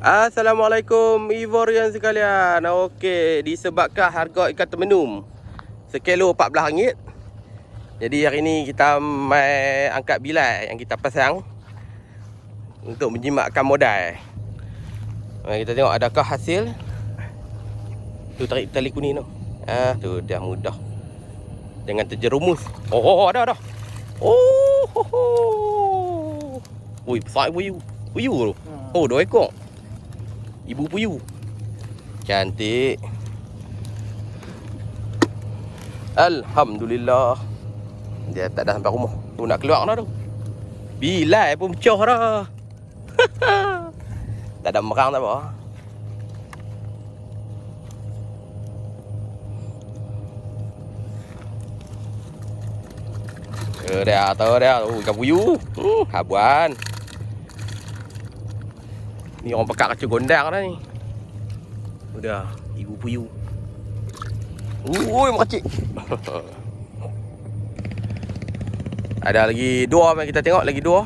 Assalamualaikum Ivorian sekalian. Okey Disebabkan harga ikan termenum Sekilo RM14 Jadi hari ni kita mai angkat bilai Yang kita pasang Untuk menjimatkan modal. Mari kita tengok adakah hasil. Tu tarik tali kuning tu. Ah, tu dah mudah. Jangan terjerumus. Oh, oh ada ada. Oh ho, ho. Ui besar puyuh Puyuh tu. Oh dua ekor Ibu puyuh Cantik. Alhamdulillah. Dia tak dah sampai rumah. Tu nak keluar dah tu. Bilai pun pecah dah. Tak ada merang tak apa. Eh, dah tahu dah. Oh, ikan puyuh. Hmm, habuan. Ni orang pekat kacau gondang dah ni. Udah, ibu puyuh. Ui, makcik. Ada lagi dua mari kita tengok lagi dua.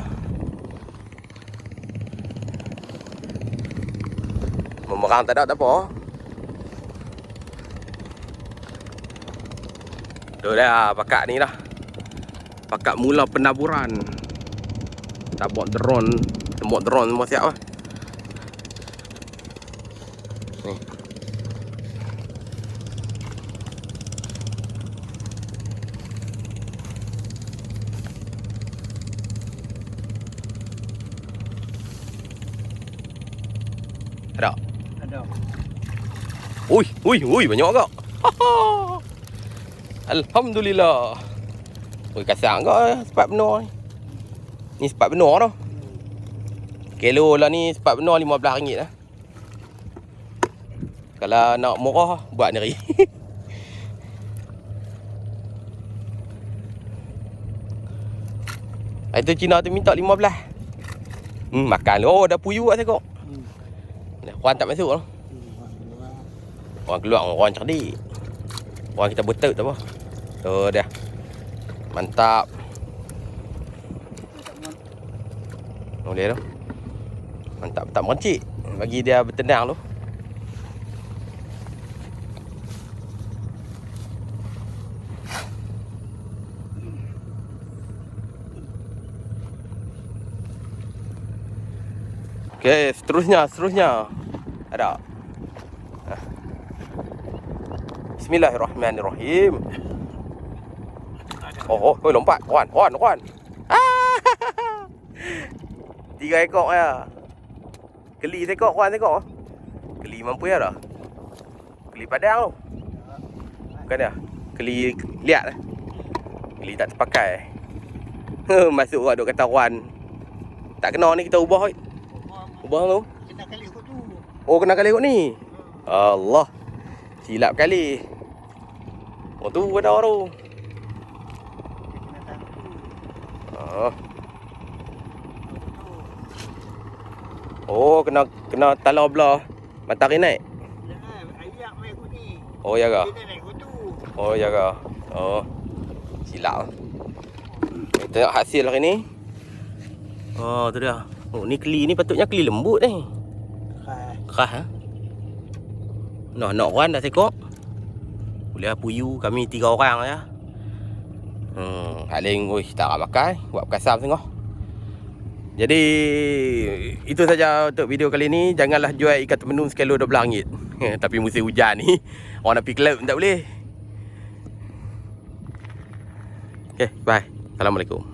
Memerang tak ada tak apa. Tu dah pakat ni dah. Pakat mula penaburan. Tak buat drone, buat drone semua siap lah. Ni. Ada. Ada. Ui, ui, ui, banyak agak. Alhamdulillah. Ui, kasar agak eh, sepat benar ni. Ni sepat benar dah. Kilo lah ni sepat benar RM15 lah. Kalau nak murah, buat neri. Itu Cina tu minta 15. Hmm, makan. Oh, dah puyuh kat sekok. Hmm. Orang tak masuk lah. Hmm. Orang keluar orang cerdik. Orang kita betul tak apa. Tu dia. Mantap. Boleh tu. Mantap tak merencik. Bagi dia bertendang tu. Okey, seterusnya, seterusnya. Ada. Ah. Bismillahirrahmanirrahim. Oh, oh, oh lompat. Wan, wan, wan. Ah. Tiga ekor ya. Keli sekor, wan sekor. Keli mampu ya dah. Keli padang tu. Bukan dia. Keli liat lah. Keli tak terpakai. Masuk orang duk kata wan. Tak kena ni kita ubah. oi. Ubah tu. Kena kali kot tu. Oh kena kali kot ni. Allah. Silap kali. Oh tu ada tu. Kena tahu tu. Oh. Oh kena kena talau belah. Matahari naik. Ni. Oh ya ke? Oh ya ke? Oh. Silap. Kita tengok hasil hari ni. Oh tu dia. Oh ni keli ni patutnya keli lembut ni. Hai. Kerah ha? Nak nak orang dah sekok. Boleh lah puyu kami tiga orang ya. Hmm, paling oi tak nak makan, buat kasam tengok. Jadi itu saja untuk video kali ni. Janganlah jual ikan termenung sekilo RM12. Tapi musim hujan ni orang nak pergi kelab pun tak boleh. Okay, bye. Assalamualaikum.